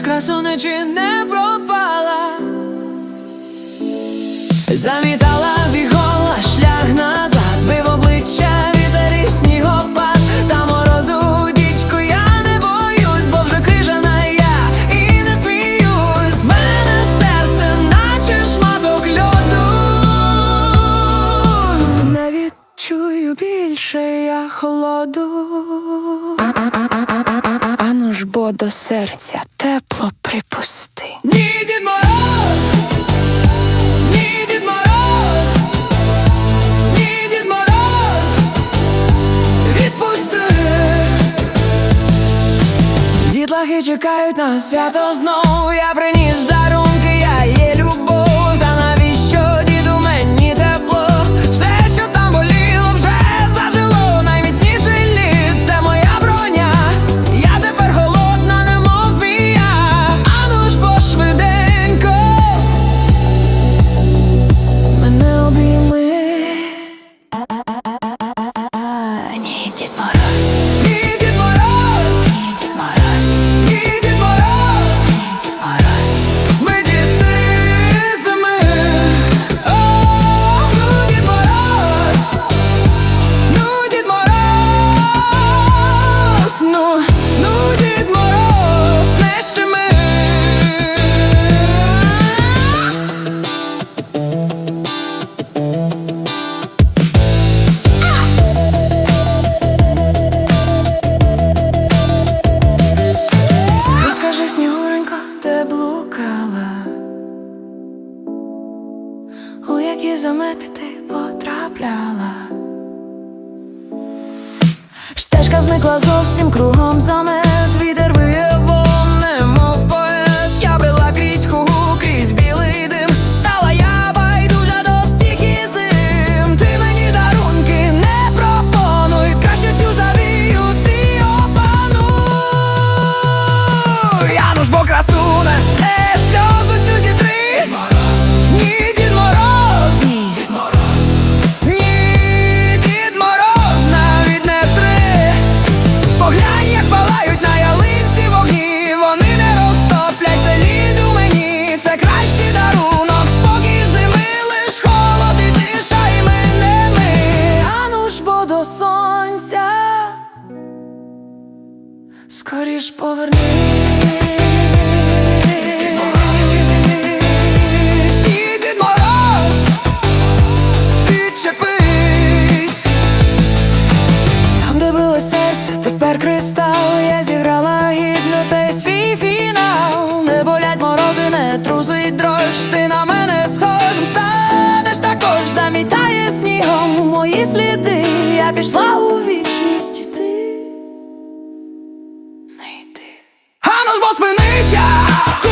красуне чи не пропала, замітала вігола шлях назад, бив обличчя вітер і снігопад, та морозу дідько я не боюсь, бо вже крижана я і не сміюсь. Мене серце, наче шматок льоду. Не відчую більше я холоду. Ж бо до серця тепло припусти. Ні, Дід Мороз! Ні, Дід Мороз! Ні, Дід Мороз! Відпусти! Дітлахи чекають на свято знов. Я приніс у які замети ти потрапляла. Стежка зникла зовсім кругом замет, вітер Скоріш повернись. Відчепись. Там, де було серце, тепер кристал. Я зіграла гідно цей свій фінал. Не болять морози, не трусить дрож. Ти на мене схожим станеш також. Замітає снігом мої сліди. Я пішла у вічність і